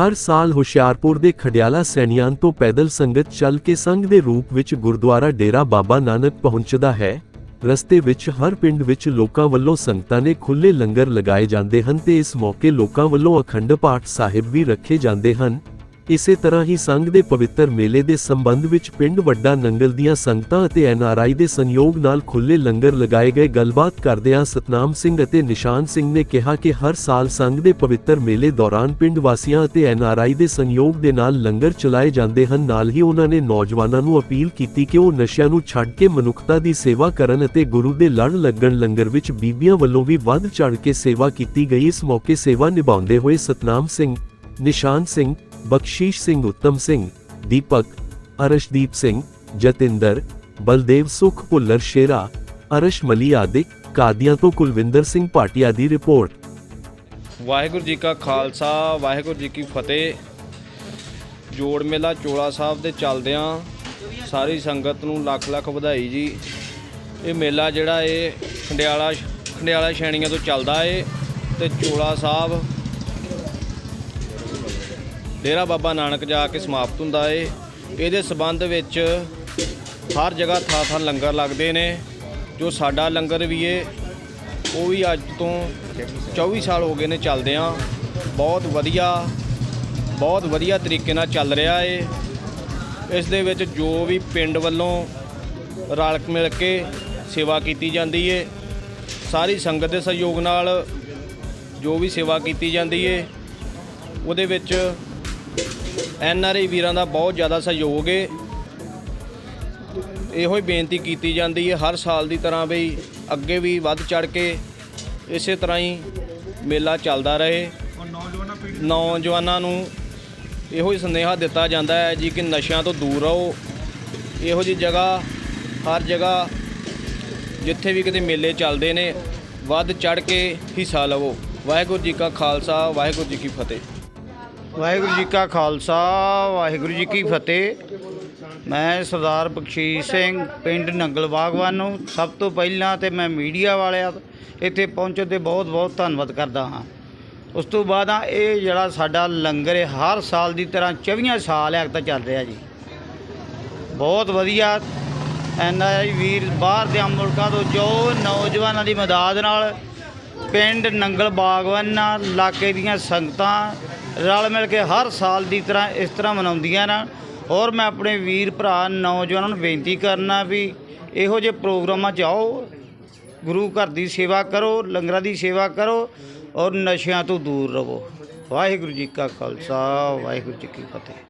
ਹਰ ਸਾਲ ਹੁਸ਼ਿਆਰਪੁਰ ਦੇ ਖਡਿਆਲਾ ਸੈਣੀਆਂ ਤੋਂ ਪੈਦਲ ਸੰਗਤ ਚੱਲ ਕੇ ਸੰਘ ਦੇ ਰੂਪ ਵਿੱਚ ਗੁਰਦੁਆਰਾ ਡੇਰਾ ਬਾਬਾ ਨਾਨਕ ਪਹੁੰਚਦਾ ਹੈ। ਰਸਤੇ ਵਿੱਚ ਹਰ ਪਿੰਡ ਵਿੱਚ ਲੋਕਾਂ ਵੱਲੋਂ ਸੰਗਤਾਂ ਨੇ ਖੁੱਲੇ ਲੰਗਰ ਲਗਾਏ ਜਾਂਦੇ ਹਨ ਤੇ ਇਸ ਮੌਕੇ ਲੋਕਾਂ ਵੱਲੋਂ ਅਖੰਡ ਪਾਠ ਸਾਹਿਬ ਵੀ ਰੱਖੇ ਜਾਂਦੇ ਹਨ। ਇਸੇ ਤਰ੍ਹਾਂ ਹੀ ਸੰਘ ਦੇ ਪਵਿੱਤਰ ਮੇਲੇ ਦੇ ਸੰਬੰਧ ਵਿੱਚ ਪਿੰਡ ਵੱਡਾ ਨੰਗਲ ਦੀਆਂ ਸੰਗਤਾਂ ਅਤੇ ਐਨਆਰਆਈ ਦੇ ਸੰਯੋਗ ਨਾਲ ਖੁੱਲੇ ਲੰਗਰ ਲਗਾਏ ਗਏ ਗੱਲਬਾਤ ਕਰਦਿਆਂ ਸਤਨਾਮ ਸਿੰਘ ਅਤੇ ਨਿਸ਼ਾਨ ਸਿੰਘ ਨੇ ਕਿਹਾ ਕਿ ਹਰ ਸਾਲ ਸੰਘ ਦੇ ਪਵਿੱਤਰ ਮੇਲੇ ਦੌਰਾਨ ਪਿੰਡ ਵਾਸੀਆਂ ਅਤੇ ਐਨਆਰਆਈ ਦੇ ਸੰਯੋਗ ਦੇ ਨਾਲ ਲੰਗਰ ਚਲਾਏ ਜਾਂਦੇ ਹਨ। ਨਾਲ ਹੀ ਉਹਨਾਂ ਨੇ ਨੌਜਵਾਨਾਂ ਨੂੰ ਅਪੀਲ ਕੀਤੀ ਕਿ ਉਹ ਨਸ਼ਿਆਂ ਨੂੰ ਛੱਡ ਕੇ ਮਨੁੱਖਤਾ ਦੀ ਸੇਵਾ ਕਰਨ ਅਤੇ ਗੁਰੂ ਦੇ ਲੜ ਲੱਗਣ ਲੰਗਰ ਵਿੱਚ ਬੀਬੀਆਂ ਵੱਲੋਂ ਵੀ ਵੱਧ ਚੜ੍ਹ ਕੇ ਸੇਵਾ ਕੀਤੀ ਗਈ। ਇਸ ਮੌਕੇ ਸੇਵਾ ਨਿਭਾਉਂਦੇ ਹੋਏ ਸਤਨਾਮ ਸਿੰਘ, ਨਿਸ਼ਾਨ ਸਿੰਘ ਬਖਸ਼ੀਸ਼ ਸਿੰਘ ਉੱਤਮ ਸਿੰਘ ਦੀਪਕ ਅਰਸ਼ਦੀਪ ਸਿੰਘ ਜਤਿੰਦਰ ਬਲਦੇਵ ਸੁਖ ਭੁੱਲਰ ਸ਼ੇਰਾ ਅਰਸ਼ ਮਲੀ ਆਦਿਕ ਕਾਦੀਆਂ ਤੋਂ ਕੁਲਵਿੰਦਰ ਸਿੰਘ ਭਾਟੀਆ ਦੀ ਰਿਪੋਰਟ ਵਾਹਿਗੁਰੂ ਜੀ ਕਾ ਖਾਲਸਾ, ਵਾਹਿਗੁਰੂ ਜੀ ਕੀ ਫਤਿਹ। ਜੋੜ ਮੇਲਾ ਚੋਲਾ ਸਾਹਿਬ ਦੇ ਚੱਲਦਿਆਂ ਸਾਰੀ ਸੰਗਤ ਨੂੰ ਲੱਖ ਲੱਖ ਵਧਾਈ ਜੀ। ਇਹ ਮੇਲਾ ਜਿਹੜਾ ਇਹ ਖੰਡਿਆਲਾ ਖੰਡਿਆਲਾ ਸ਼ੈਣੀਆਂ ਤੋਂ ਚੱਲਦਾ ਏ ਤੇ ਚੋਲਾ ਸਾਹਿਬ ਡੇਰਾ ਬਾਬਾ ਨਾਨਕ ਜਾ ਕੇ ਸਮਾਪਤ ਹੁੰਦਾ ਏ। ਇਹਦੇ ਸਬੰਧ ਵਿੱਚ ਹਰ ਜਗ੍ਹਾ ਥਾਂ ਥਾਂ ਲੰਗਰ ਲੱਗਦੇ ਨੇ। ਜੋ ਸਾਡਾ ਲੰਗਰ ਵੀ ਏ, ਉਹ ਵੀ ਅੱਜ ਤੋਂ 24 ਸਾਲ ਹੋ ਗਏ ਨੇ ਚੱਲਦਿਆਂ। ਬਹੁਤ ਵਧੀਆ ਬਹੁਤ ਵਧੀਆ ਤਰੀਕੇ ਨਾਲ ਚੱਲ ਰਿਹਾ ਏ। ਇਸ ਦੇ ਵਿੱਚ ਜੋ ਵੀ ਪਿੰਡ ਵੱਲੋਂ ਰਲ ਮਿਲ ਕੇ ਸੇਵਾ ਕੀਤੀ ਜਾਂਦੀ ਏ, ਸਾਰੀ ਸੰਗਤ ਦੇ ਸਹਿਯੋਗ ਨਾਲ ਜੋ ਵੀ ਸੇਵਾ ਕੀਤੀ ਜਾਂਦੀ ਏ, ਉਹਦੇ ਵਿੱਚ ਐਨ ਆਰ ਆਈ ਵੀਰਾਂ ਦਾ ਬਹੁਤ ਜ਼ਿਆਦਾ ਸਹਿਯੋਗ ਏ। ਇਹੋ ਹੀ ਬੇਨਤੀ ਕੀਤੀ ਜਾਂਦੀ ਹੈ ਹਰ ਸਾਲ ਦੀ ਤਰ੍ਹਾਂ ਵੀ ਅੱਗੇ ਵੀ ਵੱਧ ਚੜ ਕੇ ਇਸੇ ਤਰ੍ਹਾਂ ਹੀ ਮੇਲਾ ਚੱਲਦਾ ਰਹੇ। ਨੌਜਵਾਨਾਂ ਨੂੰ ਇਹੋ ਹੀ ਸੰਦੇਹਾ ਦਿੱਤਾ ਜਾਂਦਾ ਹੈ ਜੀ ਕਿ ਨਸ਼ਿਆਂ ਤੋਂ ਦੂਰ ਰਹੋ। ਇਹੋ ਜੀ ਜਗ੍ਹਾ, ਹਰ ਜਗ੍ਹਾ ਜਿੱਥੇ ਵੀ ਕਿਤੇ ਮੇਲੇ ਚੱਲਦੇ ਨੇ, ਵੱਧ ਚੜ ਕੇ ਹਿੱਸਾ ਲਵੋ। ਵਾਹਿਗੁਰੂ ਜੀ ਕਾ ਖਾਲਸਾ, ਵਾਹਿਗੁਰੂ ਜੀ ਕੀ ਫਤਿਹ। ਵਾਹਿਗੁਰੂ ਜੀ ਕਾ ਖਾਲਸਾ, ਵਾਹਿਗੁਰੂ ਜੀ ਕੀ ਫਤਿਹ। ਮੈਂ ਸਰਦਾਰ ਬਖਸ਼ੀਸ਼ ਸਿੰਘ ਪਿੰਡ ਨੰਗਲ ਬਾਗਵਾਨ ਨੂੰ ਸਭ ਤੋਂ ਪਹਿਲਾਂ ਤੇ ਮੈਂ ਮੀਡੀਆ ਵਾਲਿਆਂ ਇੱਥੇ ਪਹੁੰਚਣ ਤੇ ਬਹੁਤ ਬਹੁਤ ਧੰਨਵਾਦ ਕਰਦਾ ਹਾਂ। ਉਸ ਤੋਂ ਬਾਅਦ ਆ ਇਹ ਜਿਹੜਾ ਸਾਡਾ ਲੰਗਰ ਹੈ, ਹਰ ਸਾਲ ਦੀ ਤਰ੍ਹਾਂ 24 ਸਾਲ ਹੈ ਤਾਂ ਚੱਲ ਰਿਹਾ ਜੀ। ਬਹੁਤ ਵਧੀਆ ਐਨ ਆਈ ਵੀਰ ਬਾਹਰ ਦੇ ਮੁਲਕਾਂ ਤੋਂ ਜੋ ਨੌਜਵਾਨਾਂ ਦੀ ਮਦਦ ਨਾਲ ਪਿੰਡ ਨੰਗਲ ਬਾਗਵਾਨਾ ਇਲਾਕੇ ਦੀਆਂ ਸੰਗਤਾਂ ਰਲ ਮਿਲ ਕੇ ਹਰ ਸਾਲ ਦੀ ਤਰ੍ਹਾਂ ਇਸ ਤਰ੍ਹਾਂ ਮਨਾਉਂਦੀਆਂ ਨੇ ਔਰ ਮੈਂ ਆਪਣੇ ਵੀਰ ਭਰਾ ਨੌਜਵਾਨਾਂ ਨੂੰ ਬੇਨਤੀ ਕਰਨਾ ਵੀ ਇਹੋ ਜਿਹੇ ਪ੍ਰੋਗਰਾਮਾਂ 'ਚ ਆਓ। ਗੁਰੂ ਘਰ ਦੀ ਸੇਵਾ ਕਰੋ, ਲੰਗਰਾਂ ਦੀ ਸੇਵਾ ਕਰੋ ਔਰ ਨਸ਼ਿਆਂ ਤੋਂ ਦੂਰ ਰਹੋ। ਵਾਹਿਗੁਰੂ ਜੀ ਕਾ ਖਾਲਸਾ, ਵਾਹਿਗੁਰੂ ਜੀ ਕੀ ਫਤਿਹ।